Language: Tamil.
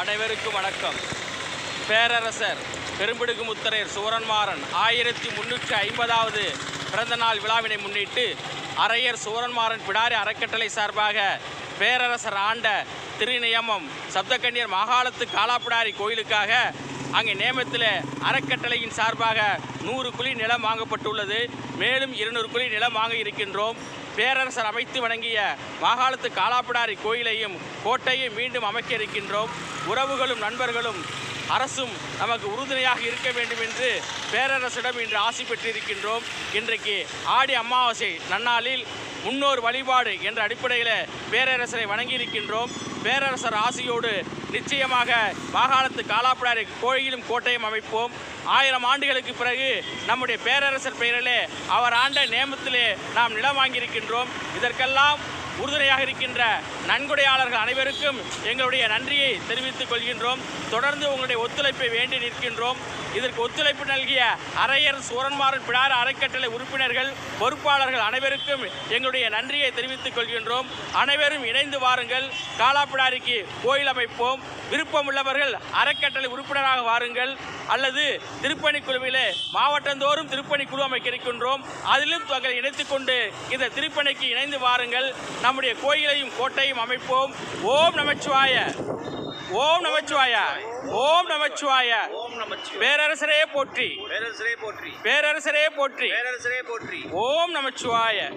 அனைவருக்கும் வணக்கம். பேரரசர் பெரும்பிடுகு முத்தரையர் சுவரன்மாறன் ஆயிரத்தி முன்னூற்றி ஐம்பதாவது பிறந்தநாள் விழாவினை முன்னிட்டு அரையர் சுவரன்மாறன் பிடாரி அறக்கட்டளை சார்பாக பேரரசர் ஆண்ட திருநியமம் சப்தக்கன்னியர் மாகாளத்து காலாப்பிடாரி கோயிலுக்காக அங்கே நேமத்தில் அறக்கட்டளையின் சார்பாக நூறு குழி நிலம் வாங்கப்பட்டுள்ளது. மேலும் இருநூறு குழி நிலம் வாங்க இருக்கின்றோம். பேரரசர் அமைத்து வணங்கிய மாகாளத்து காலாப்பிடாரி கோயிலையும் கோட்டையும் மீண்டும் அமைக்க இருக்கின்றோம். உறவுகளும் நண்பர்களும் அரசும் நமக்கு உறுதுணையாக இருக்க வேண்டும் என்று பேரரசிடம் இன்று ஆசை பெற்றிருக்கின்றோம். இன்றைக்கு ஆடி அமாவாசை நன்னாளில் முன்னோர் வழிபாடு என்ற அடிப்படையில் பேரரசரை வணங்கியிருக்கின்றோம். பேரரசர் ஆசியோடு நிச்சயமாக மாகாணத்து காலாப்பிடாரி கோயிலும் கோட்டையும் அமைப்போம். ஆயிரம் ஆண்டுகளுக்கு பிறகு நம்முடைய பேரரசர் பெயரிலே அவர் ஆண்ட நேமத்திலே நாம் நிலம் வாங்கியிருக்கின்றோம். இதற்கெல்லாம் உறுதுணையாக இருக்கின்ற நன்கொடையாளர்கள் அனைவருக்கும் எங்களுடைய நன்றியை தெரிவித்துக் கொள்கின்றோம். தொடர்ந்து உங்களுடைய ஒத்துழைப்பை வேண்டி நிற்கின்றோம். இதற்கு ஒத்துழைப்பு நல்கிய அரையர் சூரன்மாறன் பிடார அறக்கட்டளை உறுப்பினர்கள் பொறுப்பாளர்கள் அனைவருக்கும் எங்களுடைய நன்றியை தெரிவித்துக் கொள்கின்றோம். அனைவரும் இணைந்து வாருங்கள். காலாப்பிடாரிக்கு கோயில் அமைப்போம். விருப்பம் உள்ளவர்கள் அறக்கட்டளை உறுப்பினராக வாருங்கள். அல்லது திருப்பணி குழுவிலே மாவட்டந்தோறும் திருப்பணி குழு அமைக்க இருக்கின்றோம். அதிலும் தங்களை இணைத்துக் கொண்டு இந்த திருப்பணிக்கு இணைந்து வாருங்கள். நம்முடைய கோயிலையும் கோட்டையும் அமைப்போம். ஓம் நமச்சிவாய ஓம் நமச்சிவாய. ஓம் நமச்சிவாய. ஓம் நமச்சிவாய. பேரரசரே போற்றி. பேரரசரே போற்றி. பேரரசரே போற்றி. பேரரசரே போற்றி. ஓம் நமச்சிவாய.